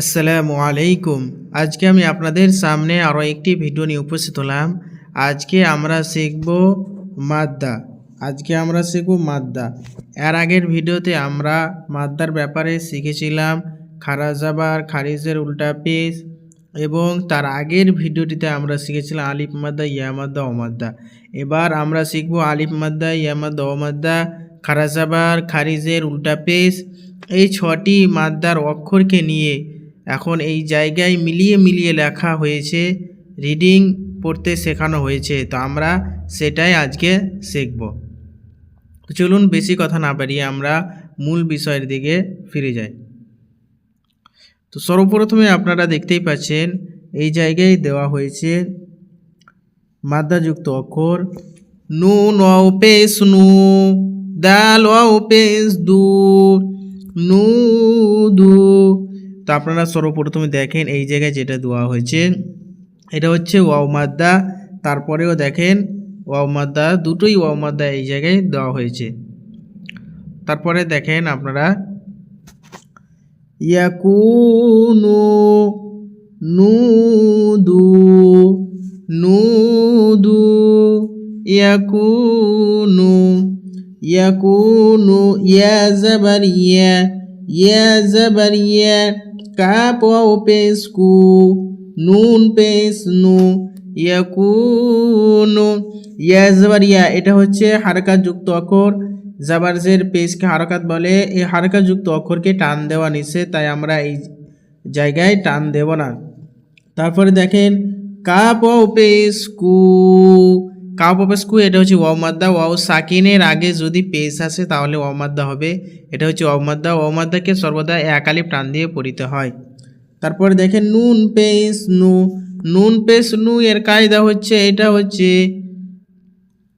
আসসালামু আলাইকুম। আজকে আমি আপনাদের সামনে আরও একটি ভিডিও নিয়ে উপস্থিত হলাম। আজকে আমরা শিখব মাদ্দা। আজকে আমরা শিখব মাদ্দা। এর আগের ভিডিওতে আমরা মাদ্দার ব্যাপারে শিখেছিলাম খারাজাবার খারিজের উল্টা পেশ এবং তার আগের ভিডিওটিতে আমরা শিখেছিলাম আলিফ মাদ্দা, ইয়া মাদ্দা অমাদ্দা এবার আমরা শিখব আলিফ মাদ্দা, ইয়া মাদ্দা অমাদ্দা খারাজাবার খারিজের উল্টা পেশ এই ছটি মাদ্দার অক্ষরকে নিয়ে এখন এই জায়গায় মিলিয়ে মিলিয়ে লেখা হয়েছে রিডিং পড়তে শেখানো হয়েছে, তো আমরা সেটাই আজকে শিখব। চলুন বেশি কথা না বাড়িয়ে আমরা মূল বিষয়ের দিকে ফিরে যাই। তো সর্বপ্রথমে আপনারা দেখতেই পাচ্ছেন, এই জায়গায় দেওয়া হয়েছে মাদ্দাযুক্ত অক্ষর, নু নু দাল পেস দু নু দু তো আপনারা সর্বপ্রথমে দেখেন এই জায়গায় যেটা দেওয়া হয়েছে, এটা হচ্ছে ওয়াও মাদ্দা। তারপরেও দেখেন ওয়াও মাদ্দা, দুটোই ওয়াও মাদ্দা এই জায়গায় দেওয়া হয়েছে। তারপরে দেখেন আপনারা, ইয়াকুনু নুদু নুদু, ইয়াকুনু ইয়াকুনু ইয়া জাবার ইয়া জাবার ইয়া কাপ ওয়াও পেস কু নুন পেস নু ইয়াকুনু ইয়া জাবার ইয়া এটা হচ্ছে হারকাত যুক্ত অক্ষর। জাবারজের পেজকে হারকাত বলে। এই হারকাত যুক্ত অক্ষরকে টান দেওয়া নিষেধ, তাই আমরা এই জায়গায় টান দেব না। তারপরে দেখেন, কাপ ও পেস কু কাপ ও কু এটা হচ্ছে ওয়াও মাদ্দা ওয়াও সাকিনের আগে যদি পেশ আসে তাহলে ওয়াও মাদ্দা হবে। এটা হচ্ছে ওয়াও মাদ্দা ওয়াও মাদ্দাকে সর্বদা একালি প্রাণ দিয়ে পড়িতে হয়। তারপরে দেখেন নুন পেস নু, নুন পেস নু এর কায়দা হচ্ছে, এটা হচ্ছে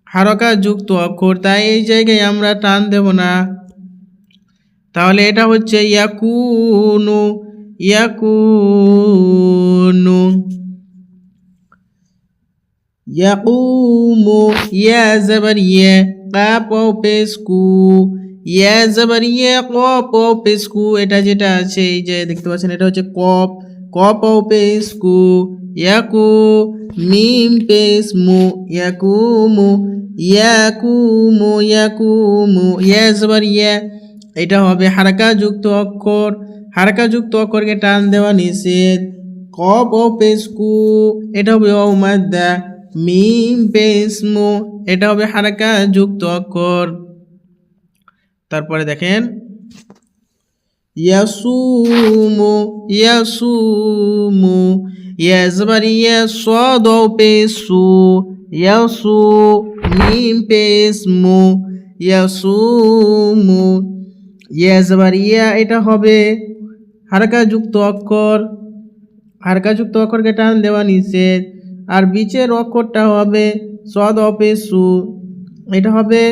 হারকা যুক্ত অক্ষর, তাই এই জায়গায় আমরা টান দেব না। তাহলে এটা হচ্ছে ইয়াকুনু ইয়াকুনু। ইয়াকুমু ইয়া জাবার ইয়া কাপ ও পেস কু ইয়া জাবার ইয়া কপ ও পেস কু এটা যেটা আছে, এই যে দেখতে পাচ্ছেন, এটা হচ্ছে কপ কপ ও পেস কু ইয়াকু মিম পেস মু ইয়াকুমু ইয়াকুমু ইয়াকুমু ইয়া জাবার ইয়া এটা হবে হারকা যুক্ত অক্ষর হারকা যুক্ত অক্ষরকে টান দেওয়া নিষেধ কপ ও পেস কু এটা হবে ও মাদ্দা মিম পেস মু, এটা হবে হারকা যুক্ত অক্ষর। তারপরে দেখেন, ইয়াসুমু ইয়াসুমু, ইয়াজবার ইয়া সদ পেসু, ইয়াসু মিম পেস মু, ইয়াসুমু, ইয়াজবার ইয়া, এটা হবে হারকা যুক্ত অক্ষর। হারকা যুক্ত অক্ষরকে টান দেওয়া নিষেধ। আর বিচের অক্ষরটা হবে সদ অপে সু এটা হবে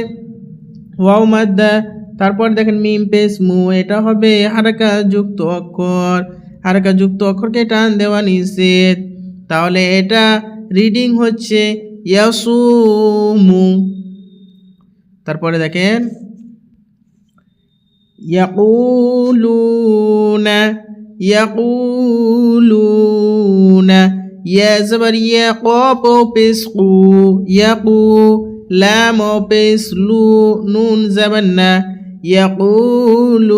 ওয়াও মাদ্দা। তারপর দেখেন মিম পেস মু। এটা হবে হারকা যুক্ত অক্ষর। হারকা যুক্ত অক্ষরকে টান দেওয়া নিষেধ। তাহলে এটা রিডিং হচ্ছে ইয়াসুমু। তারপরে দেখেন ইয়াকুলুনা ইয়াকুলুনা। ইয়া জবর ইয়া কপ ও পেস কু ইয়াকু লাম ও পেস লু নুন জবর না ইয়াকুলুনা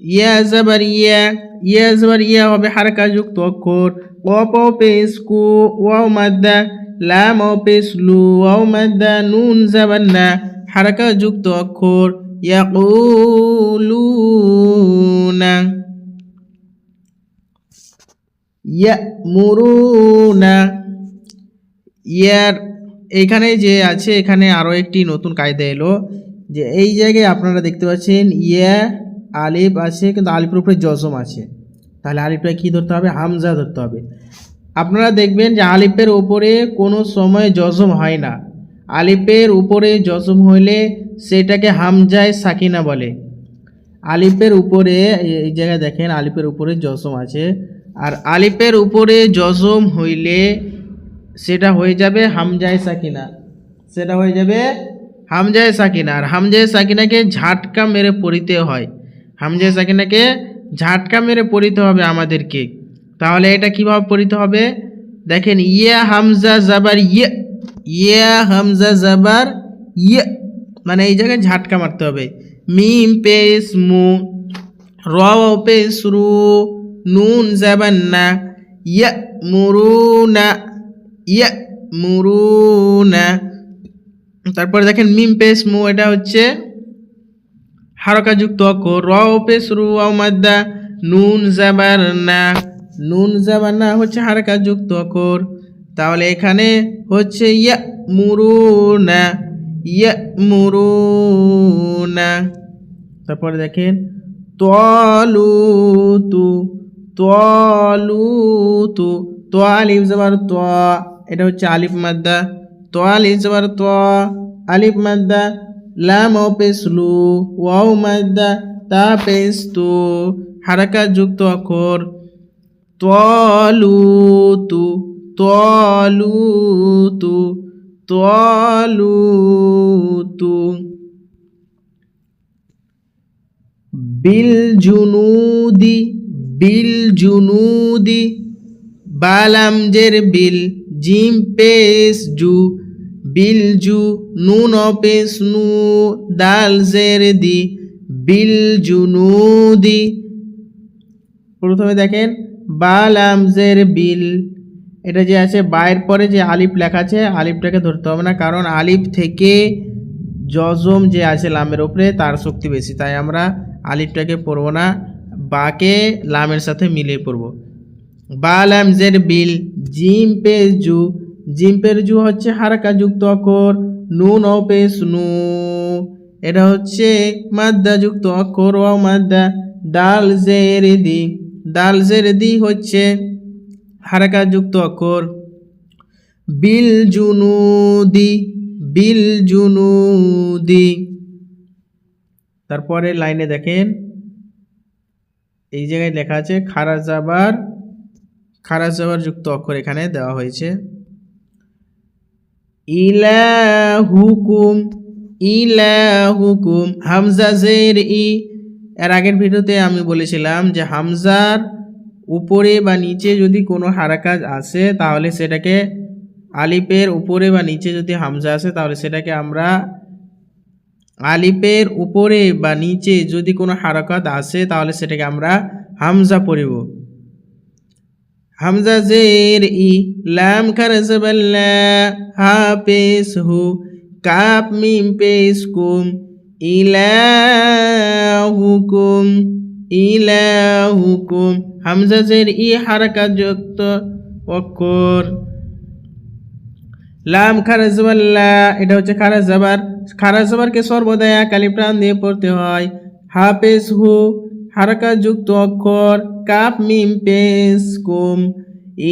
ইয়া জবর ইয়া ইয়া জবর ইয়া হবে হারকা যুক্ত অক্ষর কপ ও পেস কু ওয়াও মাদ্দা লাম ও পেস লু ওয়াও মাদ্দা নুন জবর না হারকা যুক্ত অক্ষর ইয়াকুলুনা ইয়ামুরুনা ইয়ার এইখানে যে আছে, এখানে আরও একটি নতুন কায়দা এলো যে এই জায়গায় আপনারা দেখতে পাচ্ছেন, ইয়া, আলিফ আছে, কিন্তু আলিফের উপরে জজম আছে। তাহলে আলিফটা কী ধরতে হবে? হামজা ধরতে হবে। আপনারা দেখবেন যে আলিফের উপরে কোনো সময় জজম হয় না। আলিফের উপরে জজম হইলে সেটাকে হামজায় সাকিনা বলে। আলিফের উপরে, এই জায়গায় দেখেন, আলিফের উপরে জজম আছে। আর আলিফের উপরে জজম হইলে সেটা হয়ে যাবে হামজায় সাকিনা। সেটা হয়ে যাবে হামজায় সাকিনা। আর হামজায় সাকিনাকে ঝাটকা মেরে পড়িতে হয়। হামজায় সাকিনাকে ঝাটকা মেরে পড়িতে হবে আমাদেরকে। তাহলে এটা কীভাবে পড়িতে হবে? দেখেন, ইয়া হামজা জাবার ইয়ে ইয়া হামজা জাবার ইয়ে মানে এই জায়গায় ঝাটকা মারতে হবে। মিম পেস মু র পেস রু নুন জাবান না ইয়া মুরুনা ইয়া মুরুনা তারপরে দেখেন মিম পেস মু, এটা হচ্ছে হারকাযুক্ত অক্ষর। র পেস রু মাদ্দা, নুন জাবার না। নুন জাবার না হচ্ছে হারকাযুক্ত অক্ষর। তাহলে এখানে হচ্ছে ইয়া মুরুনা ইয়া মুরুনা তারপরে দেখেন, তলুতু তলুতু তো আলিফ জবর ত এটা হচ্ছে আলিফ মাদ্দা। তো আলিফ জবর ত আলিফ মাদ্দা, লাম ও পেসলু ওয়াও মাদ্দা, তা পেস তু হারাকা যুক্ত অক্ষর। তলুতু তলুতু তলুতু বিল জুনুদি বিল জুনুদি, বালাম জের বিল জিম পেস জু, বিল জু নুন পেস নু দাল জের দি, বিল জুনুদি। প্রথমে দেখেন, বালাম জের বিল, এটা যে আছে, বায়ের পরে যে আলিফ লেখা আছে, আলিফটাকে ধরতে হবে না, কারণ আলিফ থেকে জজম যে আছে লামের উপরে, তার শক্তি বেশি, তাই আমরা আলিফটাকে পড়ব না। বাকে লামের সাথে মিলিয়ে পড়ব। বা লাম জের বিল, জিম পেজ জু। জিম পের জু হচ্ছে হারাকা যুক্ত অক্ষর নুন ও পেস নু। এটা হচ্ছে মাদ্দা যুক্ত অক্ষর ও মাদ্দা। ডাল জের দি। ডাল জের দি হচ্ছে হারাকা যুক্ত অক্ষর। বিল জুনুদি বিল জুনুদি তারপরে লাইনে দেখেন। এই জায়গায় লেখা আছে, খারাজ জাবার খারাজ জাবার যুক্ত অক্ষর এখানে দেওয়া হয়েছে। ইলা ইলাহুকুম ইলাহুকুম, হামজা জের ই। এর আগের ভিডিওতে আমি বলেছিলাম যে হামজার উপরে বা নিচে যদি কোনো হারাকাজ আসে, তাহলে সেটাকে আলিপের উপরে বা নিচে যদি হামজা আসে, তাহলে সেটাকে আমরা আলিপের উপরে বা নিচে যদি কোনো হারাকাত আসে, তাহলে সেটাকে আমরা হামজা পড়িব। হামজা জের ই, লাম খারজবাল্লা হা পেস হু, কাপ মিম পেস কুম ইলাহুকুম ইলাহুকুম হামজা জের ই হারাকাত যুক্ত অক্ষর। লাম খারাজ জবাল্লা এটা হচ্ছে খারাজ জবার খারাজ জবারকে সর্বদা আলিফ টান দিয়ে পড়তে হয়। হাফেজ হু হারাকা যুক্ত অক্ষর কাপ মিম, পেস, কুম।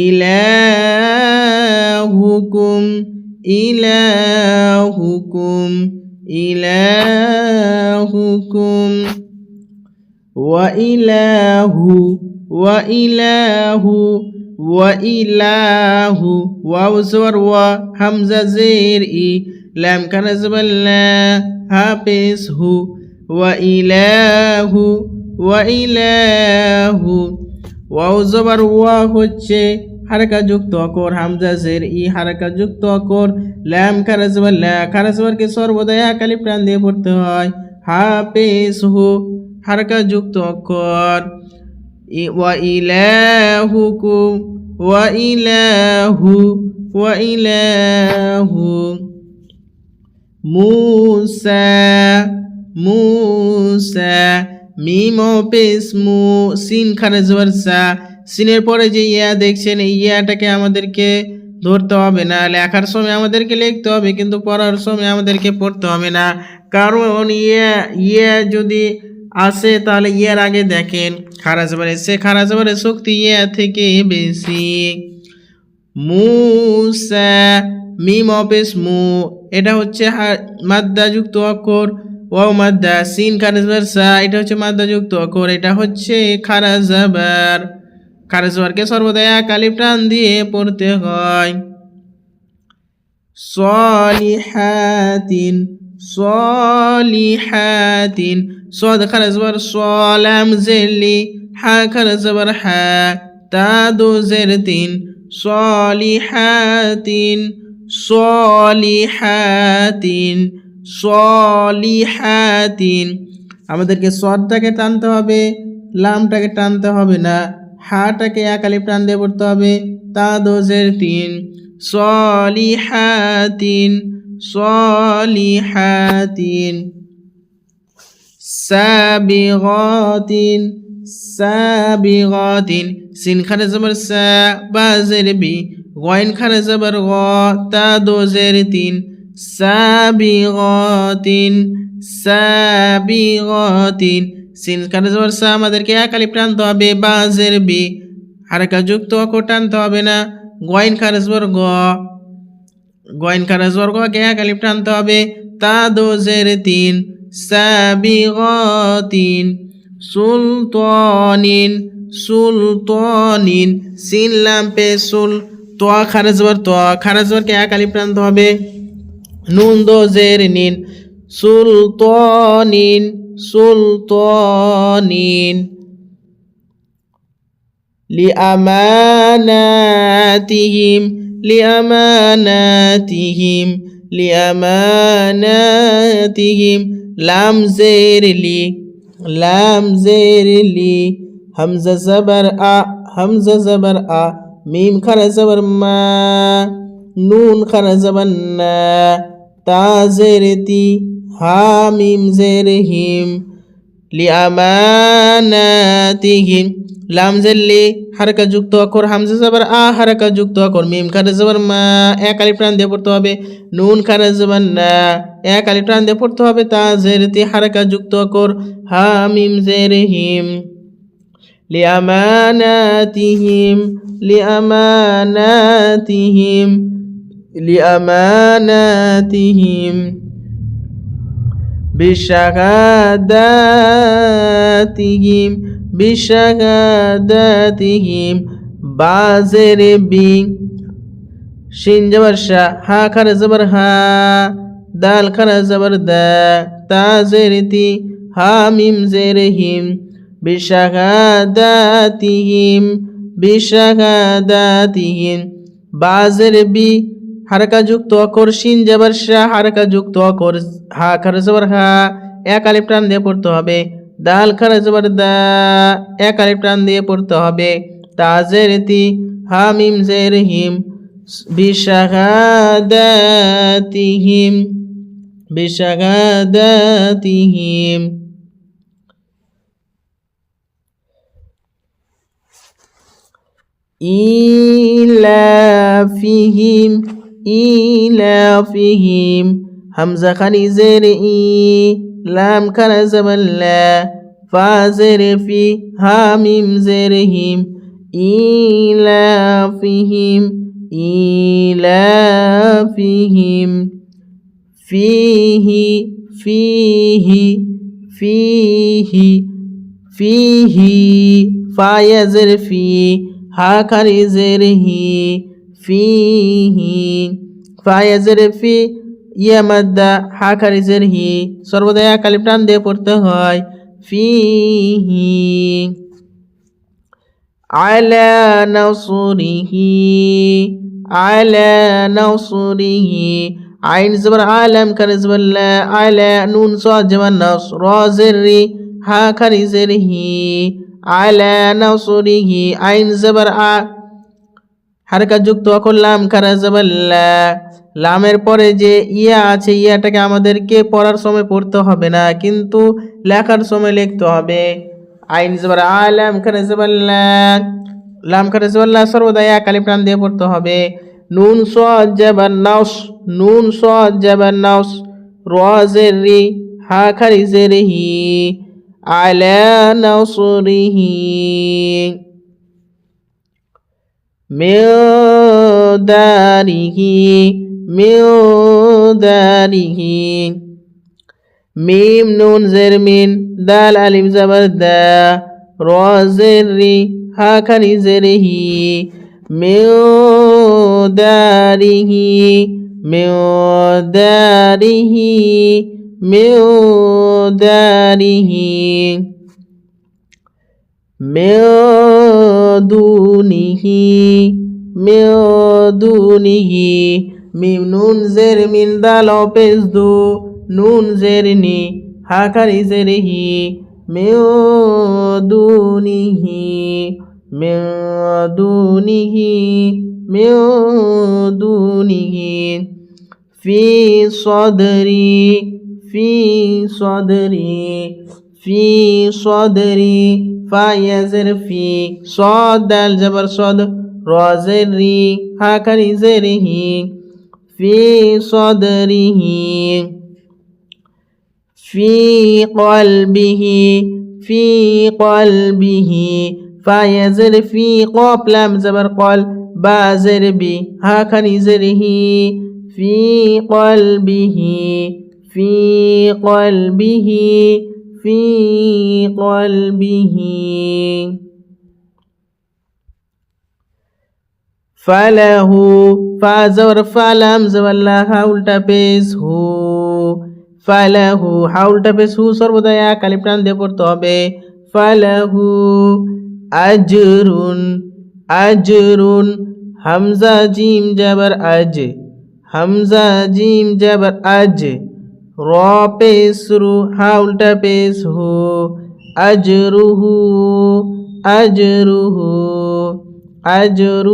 ইলাহুকুম ইলাহুকুম ইলাহুকুম। ওয়া ইলাহু ওয়া ইলাহু وإله واو زور و همزة زير إي لام كان زبلا حافظ هو وإله وإله ওয়াও জবর ওয়া হচ্ছে হারকা যুক্ত অকর হামজা জের ই হারকা যুক্ত অকর ল্যাম খারাজবার লা খারাজবারকে সর্বদা এক আলিফ টান দিয়ে পড়তে হয় হাফেজ হু হারকা যুক্ত অক্ষর وإلهكم وإله وإله موسى موسى মিম পেস মু সিন খারেজ ওয়ারসা সিনের পরে যে ইয়া দেখছেন এই ইয়াটাকে আমাদেরকে ধরতে হবে না লেখার সময় আমাদেরকে লিখতে হবে কিন্তু পড়ার সময় আমাদেরকে পড়তে হবে না কারণ ইয়া ইয়া যদি আসে তাহলে ইয়ার আগে দেখেন, খারাজ বারে সে খারাজ বারে শক্তি ইয়া থেকে বেশি। মুসা, মিম অপেস মু, এটা হচ্ছে মাদ্দা যুক্ত অক্ষর ও মাদ্দা, সিন খারাজ বার সা, এটা হচ্ছে মাদ্দা যুক্ত অক্ষর, এটা হচ্ছে খারাজ জাবার খারাজ জাবারকে সর্বদা আলিফ টান দিয়ে পড়তে হয়। সলিহাতিন সলিহাতিন صاد خرز ور صالم زلي হা খারা জবর হা তা দো জের তিন সলিহাতিন সলিহাতিন সলিহাতিন আমাদেরকে সদটাকে টানতে হবে লামটাকে টানতে হবে না হাটাকে একালি টান দিয়ে পড়তে হবে তা দোজের তিন সলিহাতিন সলিহাতিন, সাবিগাতিন সাবিগাতিন। সিন খানে জবর সা, বা জের বি গয়েন খানে জবর গ, তা দোজের তিন। সাবিগাতিন সাবিগাতিন। সিন খানে জবর সা, আমাদেরকে একালি টানতে হবে, বা জের বি। হারকা যুক্ত অক্ষর টানতে হবে না গয়েন খানে জবর গ। গয়েন কারাজ বর্গকে এক আলিফ আনতে হবে। তা দোজের তিন, সাবিগতিন, সুলতানিন সুলতানিন সিনলাম পে সুল, তোয়া খারাজবর, তোয়া খারাজবরকে এক আলিফ টানতে হবে। নুন দোজের নিন, সুলতানিন লি আমানাতিহিম লিয়ামানাতিহিম লিয়ামানাতিহিম লাম জের লি লাম জের লি হামজা জবর আ হামজা জবর আ মিম খারা জবর মা নুন খারা জবর না তা জের তি হা মিম জের হিম লিআমানাতিহিম। লাম জেল্লি হারকা যুক্ত অক্ষর হামজা জবর আ, হারকা যুক্ত অক্ষর মিম খারা জবর মা, এক আলিফ টান দিয়ে পড়তে হবে। নুন খারা জবর না, এক আলিফ টান দিয়ে পড়তে হবে তা জেরতি হারকা যুক্ত অক্ষর হা, মিম জের হিম। লিআমানাতিহিম লিআমানাতিহিম লিআমানাতিহিম। বিশাহাদাতিহিম বিশাহাদাতিহিম বাজের বি শিন জবর শা, হা খার জবর হা, দাল খার জবর দা তা জের তি, হা মিম জের হিম বিশাহাদাতিহিম বিশাহাদাতিহিম বাজের বি হারকা যুক্ত অকর শিন জবর শা হারকা যুক্ত অকর হা, খার হা, এক আলিফ টান দিয়ে পড়তে হবে। দাল, খার দা, এক আলিফ টান দিয়ে পড়তে হবে। তাজের তি, হা, মিম জের হিম বিশাহাদাতিহিম বিশাহাদাতিহিম ইলাফিহিম ইলাফিহিম হামজা খানি জের ই লাম খানা জাবাল্লা ফা জের ফি হামিম জের হিম ইলাফিহিম ইলাফিহিম ফিহি ফিহি ফিহি ফিহি ফায়াজের ফি হা খারিজের হি ফিহি ফায়াজের ফি ইয়া মাদ্দা হা খারিজের হি সর্বদা কালিপ্রাণ টান দিয়ে পড়তে হয়। ফিহি আলা নাসুরিহি আলা নাসুরিহি আইন জবর আলাম খারিজবর বললে আলা নুন সাদ জবর নাস রা জের রি হা খারিজের হি আলা নাসুরিহি আইন জবর আ হারকা যুক্ত করলাম কারা জবর লা লামের পরে যে ইয়া আছে, ইয়াটাকে আমাদেরকে পড়ার সময় পড়তে হবে না, কিন্তু লেখার সময় লিখতে হবে। আইন জবর আলাম খানে জবর লা লাম খানে জবর সর্বদা এক আলিফ টান দিয়ে পড়তে হবে। নুন সাদ নাউস নুন সাদ নাউস রা হা খারি জের হি আলা নাসরিহি مقداره مقداره ميم نون زر من دال ألف زبر دا را زر هاكني زره مقداره مقداره مقداره مقداره দুনিহি মিন দুনিহি মিম নুন জের মিন দাল দু নুন জের নি, হাকারি জের হি মিন দুনিহি মিন দুনিহি মিন দুনিহি ফি সদরি ফি সদরি ফি সদরি فيزر في صاد الجبر صاد رازري هكذا زره في صدره في قلبه في قلبه فيزر في قاب لام زبر قل بازر بي هكذا زره في قلبه في قلبه في قلبه. ফালাহু ফা জবর ফালাম জবাল্লা হাউলটা পেশ হু ফালাহু হাউলটা পেশ হু সর্বদা এক আলিফ টান দিয়ে পড়তে হবে ফালাহু আজরুন আজরুন হামজা জিম জাবার আজ হামজা জিম জাবার আজ رو پیس رو ہا الٹا پیس ہو اجرہ اجرہ اجرہ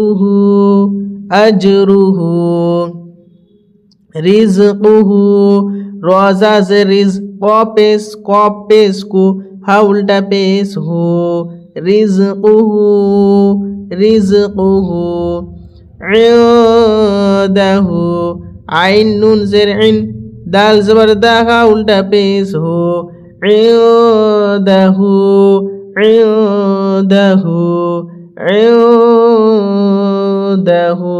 اجرہ رزقہ روزہ سے رزق پیس کو پیس کو ہا الٹا پیس ہو۔ رزقہ رزقہ عندہ عین نون زر দাল জবর দাহা উল্টা পেশ। হো দাহু দাহু দাহু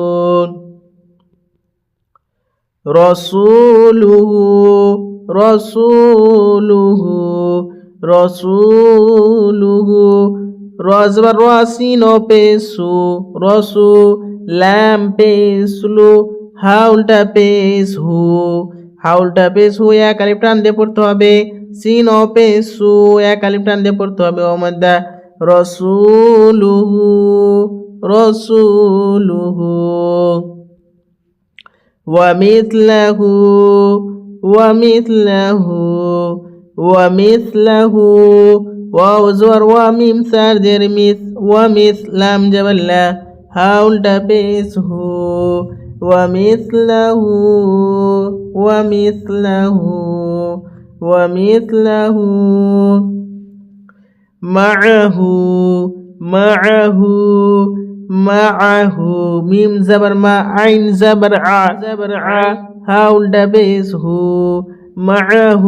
রসুলুহু রসুলুহু। রসুলুহু রজবার রসিন পেসু রসু ল্যাম পেসলু হাউলটা পেশ। হু হাউলটা পেস হু এক আলিফ টান দিয়ে পড়তে হবে সিন ও পেসু এক আলিফ টান দিয়ে পড়তে হবে ওমদ্দা রসুলুহু রসুলুহু ومثله ومثله ومثله واو زور وميم سار دير مث ومث لام جبل لا هاول تبيس هو ومثله ومثله ومثله. معه معه معه. ميم زبر ما عين زبر ع زبر ع هاول دبيس هو. معه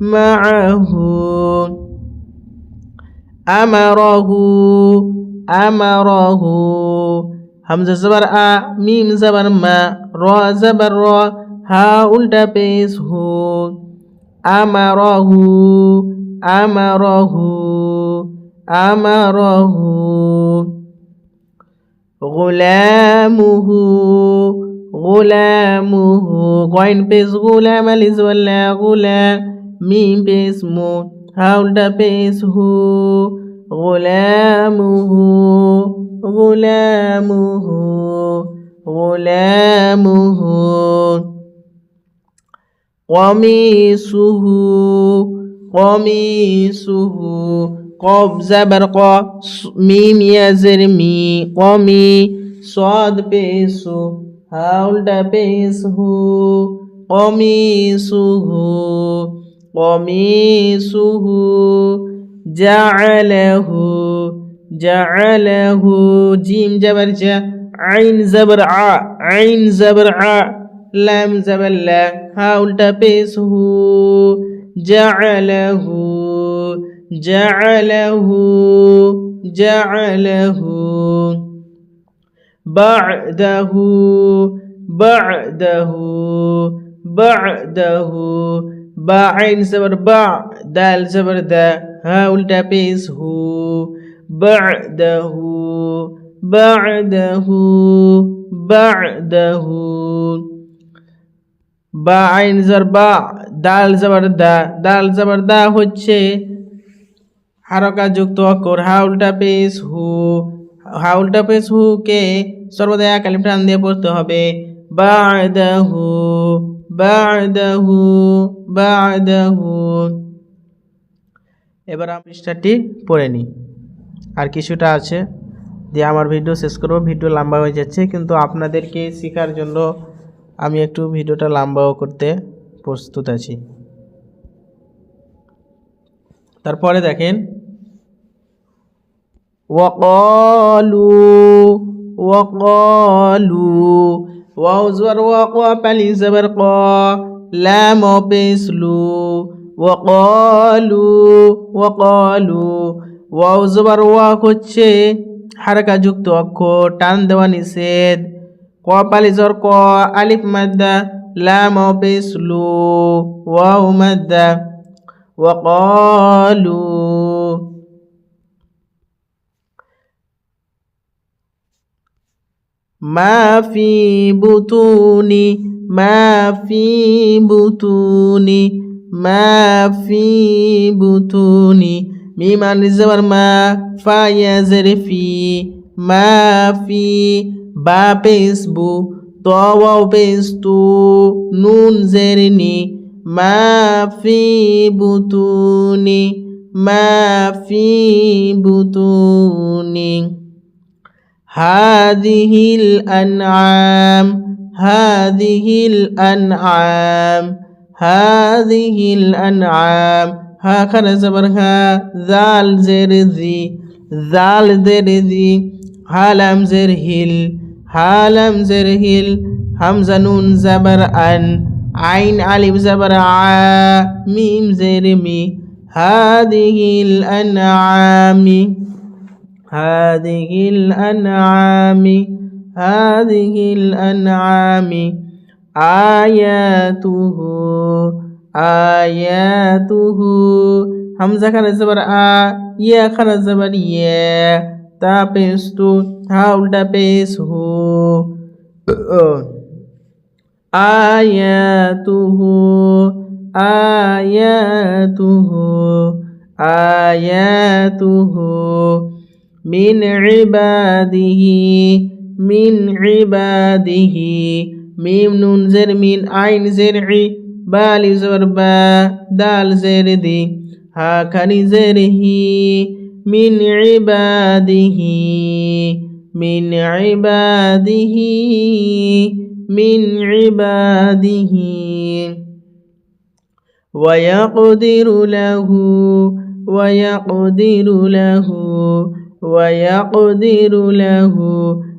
معه. أمره أمره. হামজা জবর আ, মিম জবর মা, র জবর র, হা উল্টা পেশ হু, আমারহু আমারহু আমারহু, গোলামুহু গোলামুহু, কয়েন পেস গোলাম আলিজওয়াল্লা গোলা মিম পেস মু হাউলটা পেস হু غلامه غلامه غلامه قميصه قميصه قب زبر قا ميم يزر مي قمي صاد بيسو هاولد بيسه قميصه قميصه جعله جعله. جيم جبر جا عين زبر ع عين زبر ع لام زبر لا هاولد بيسه. جعله جعله جعله. بعده بعده بعده. بعين زبر باع دال زبر دا. হা উল্টা পেজ হু। বাদাহু বাদাহু বাদাহু। বা আইন জর বা, দাল জবরদা দাল হচ্ছে হারকা যুক্ত অক্ষর। হা, উল্টা হু। হা, উল্টা হু কে? সর্বদা একালিম টান দিয়ে পড়তে হবে। বাদাহু বাদাহু বাদাহু। এবার আমি পৃষ্ঠাটি পড়ে নিই। আর কিছুটা আছে দিয়ে আমার ভিডিও শেষ করব, ভিডিও লম্বা হয়ে যাচ্ছে, কিন্তু আপনাদেরকে শেখার জন্য আমি একটু ভিডিওটা লম্বাও করতে প্রস্তুত আছি। তারপরে দেখেন। ওয়াকালু ওয়াকালু ওয়াও জবর ওয়াকা পালি জবর ক লাম পেসলু ওয়াকালু ওয়াকালু ওয়াও জবর ওয়াক হচ্ছে হারকা যুক্ত অক্ষর টান দেওয়া নিষেধ ক পালি জর ক আলিফ মাদ্দা লাম পেসলু ওয়াও মাদ্দা وقالوا ما في بطون ما في بطون ما في بطون ميم الزبر ما فا يزر في. ما في با بيسبو واو بيستو نون زرني. ما في بطوني ما في بطوني. هذه الأنعام هذه الأنعام. هذه الأنعام هكذا زبرها ذال زر ذي ذال زر ذي هالم زر هل هالم زر هل همزة نون زبر أن عين ألف زبر ع ميم زر مي هذه الأنعام هذه الأنعام هذه الأنعام আয়াতুহু আয়াতুহু। হামজা খান জবর আ, ইয়া খান জবর ইয়ে। তা পেস তু হা উল্টা পেস হু। আয়াতুহু আয়াতুহু আয়াতুহু। মিন ইবাদিহি মিন ইবাদিহি। ميم نون زر من عين زرعي بال زر با دال زر دي. هاكن زره من عباده من عباده من عباده. ويقدر له ويقدر له ويقدر له.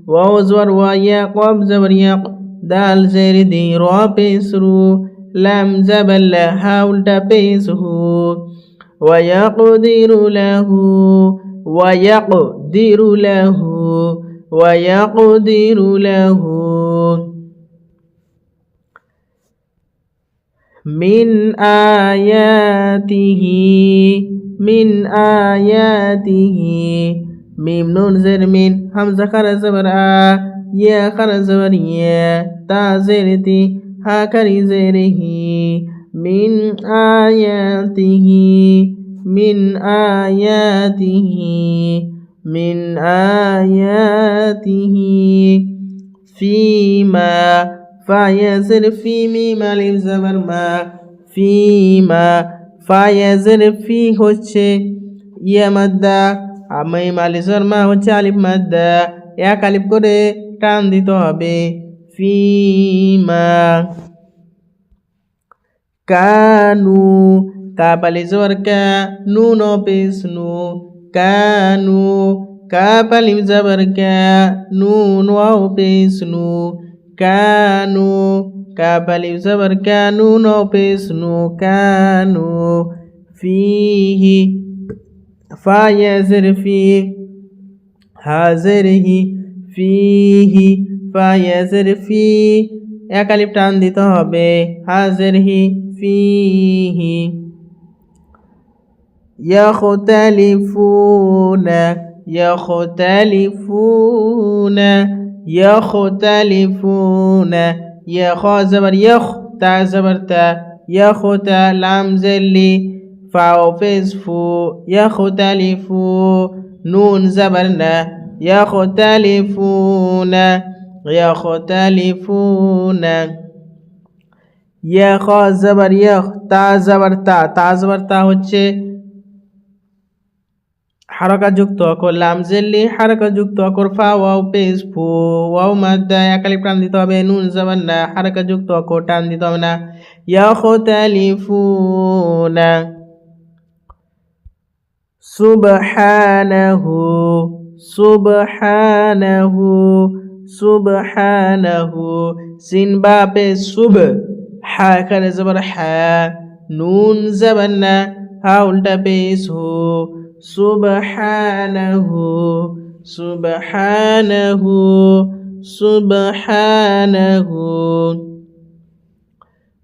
ووزور ويقب زبر يق دال زير دي رو بيسرو لم زبل حول تبيسه ويقدر له ويقدر له ويقدر له من آياته من آياته ميم نون زر من همزة خر زبر آ. يا خر زبر يا تا زرتي ها كري زره من آياته من آياته من آياته فيما فيزر في ميم আলিফ জাবার মা ফি মা ফায়াজের ফি হচ্ছে ইয়া মাদ্দা আমি মালিজর মা হচ্ছে আলিফ মাদ্দা এক আলিফ করে টান দিতে হবে ফিমা কানু কাপ আলিজর কা নুন পেস নু কানু কাপ আলিফ জাবার কা নুন ওয়াও পেস নু কানু কাপালি জবর কানু নো পেসনু কানু ফিহি ফায়াজর ফি হাজরহি ফিহি ফায়াজর ফি এক আলিফ টান দিতে হবে হাজরহি ফিহি يختلفون يختلفون يختلفون يا خا زبر يخ تا زبر تا يخ تا لام زلي ফাও পেশ ফু ইয়াখতালিফু নুন জবর ইয়াখতালিফুনা ইয়াখতালিফুনা ইয়া খ জবর ইয়া তা জবর তা তা জবর তা হচ্ছে হারকা যুক্ত অক্ষর লামজেল্লি হারকা যুক্ত অক্ষর। ফা, ওয়াও পেস ফু, ওয়াও, মাদ্দা একালি প্রাণ দিতে হবে। নুন জবান না হারকা যুক্ত অক্ষর টান দিতে হবে না। ইয়াখতালিফুনা। সুবহানাহু। সুবহানাহু সুবহানাহু সিন বা পে সুব হা এখানে জবর হা নুন জবান না হা উল্টা পেস হু সুবহানাহু সুবহানাহু সুবহানাহু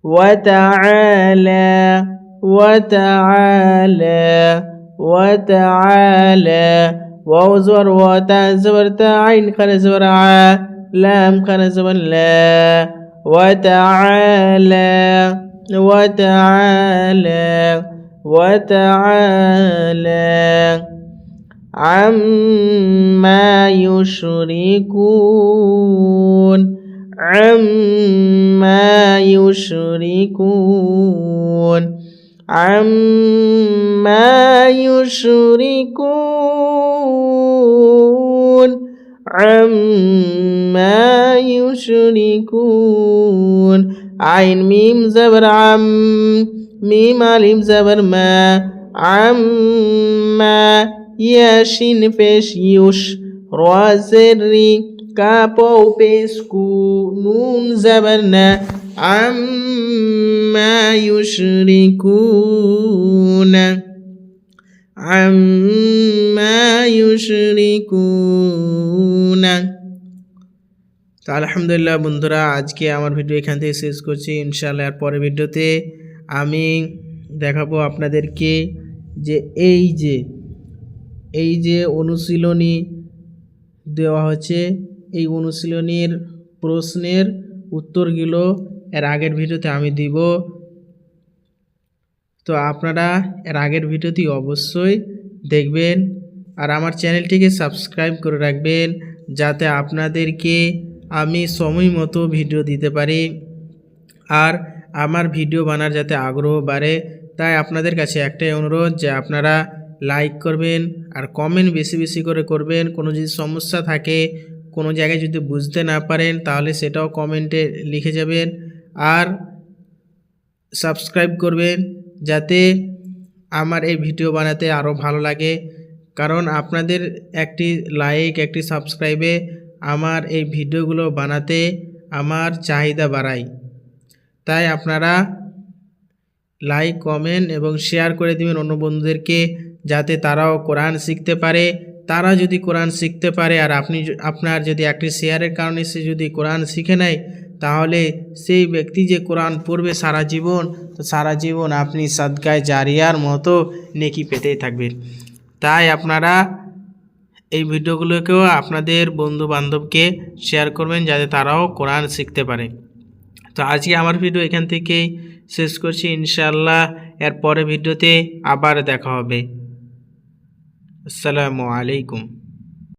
وتعالى وتعالى وتعالى واو زبر وتا زبر تا عين خر زبر ع لام خر زبر لا وتعالى وتعالى وتعالى عما يشركون عما يشركون. عما يشركون عما يشركون عين ميم زبر عم ميم ألف زبر ما عما يشين فيش يش روازري كابو بيسكو نون زبرنا عما يشركون عما يشركون তো আলহামদুলিল্লাহ বন্ধুরা, আজকে আমার ভিডিও এখান থেকে শেষ করছি। ইনশাআল্লাহ আর পরের ভিডিওতে আমি দেখাবো আপনাদেরকে যে এই যে এই যে অনুশীলনী দেওয়া হচ্ছে এই অনুশীলনীর প্রশ্নের উত্তরগুলো এর আগের ভিডিওতে আমি দিব। তো আপনারা এর আগের ভিডিওটি অবশ্যই দেখবেন আর আমার চ্যানেলটিকে সাবস্ক্রাইব করে রাখবেন যাতে আপনাদেরকে আমি সময় মতো ভিডিও দিতে পারি আর আমার ভিডিও বানার যাতে আগ্রহ বাড়ে, তাই আপনাদের কাছে একটাই অনুরোধ যে আপনারা লাইক করবেন আর কমেন্ট বেশি বেশি করে করবেন। কোনো যদি সমস্যা থাকে, কোনো জায়গায় যদি বুঝতে না পারেন, তাহলে সেটাও কমেন্টে লিখে যাবেন আর সাবস্ক্রাইব করবেন যাতে আমার এই ভিডিও বানাতে আরও ভালো লাগে। কারণ আপনাদের একটি লাইক একটি সাবস্ক্রাইবে আমার এই ভিডিওগুলো বানাতে আমার চাহিদা বাড়ায় তাই আপনারা লাইক কমেন্ট এবং শেয়ার করে দিবেন অন্য বন্ধুদেরকে যাতে তারাও কোরআন শিখতে পারে। তারা যদি কোরআন শিখতে পারে আর আপনি আপনার যদি একটি শেয়ারের কারণে সে যদি কোরআন শিখে নেয়, তাহলে সেই ব্যক্তি যে কোরআন পড়বে সারা জীবন, তো সারা জীবন আপনি সাদগায় জারিয়ার মতো নেকি পেতেই থাকবেন। তাই আপনারা এই ভিডিওগুলোকেও আপনাদের বন্ধু বান্ধবকে শেয়ার করবেন যাতে তারাও কোরআন শিখতে পারে। তো আজকে আমার ভিডিও এখান থেকেই শেষ করছি ইনশাল্লাহ এর পরে ভিডিওতে আবার দেখা হবে। আসসালামু আলাইকুম।